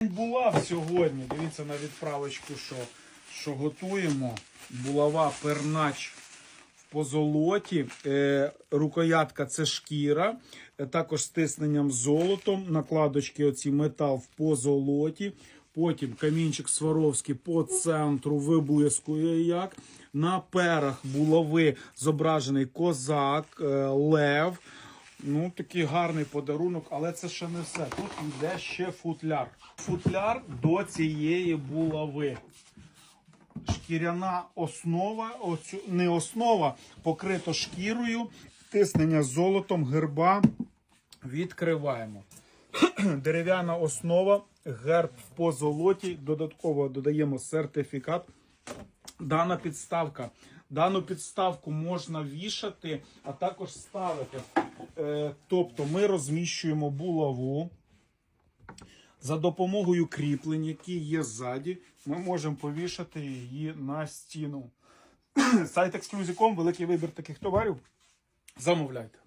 Булав сьогодні. Дивіться на відправочку, що, що готуємо. Булава пернач в позолоті. Е, рукоятка це шкіра, е, також з тисненням золотом. Накладочки оці метал в позолоті. Потім камінчик Сваровський по центру виблискує як. На перах булави зображений козак, е, лев. Ну, такий гарний подарунок, але це ще не все. Тут йде ще футляр. Футляр до цієї булави. Шкіряна основа, оцю, не основа, покрито шкірою, тиснення золотом, герба. Відкриваємо. Дерев'яна основа, герб в позолоті. Додатково додаємо сертифікат. Дана підставка. Дану підставку можна вішати, а також ставити. Е, тобто ми розміщуємо булаву. За допомогою кріплень, які є ззаді, ми можемо повішати її на стіну. Сайт Exclusive.com, великий вибір таких товарів. Замовляйте.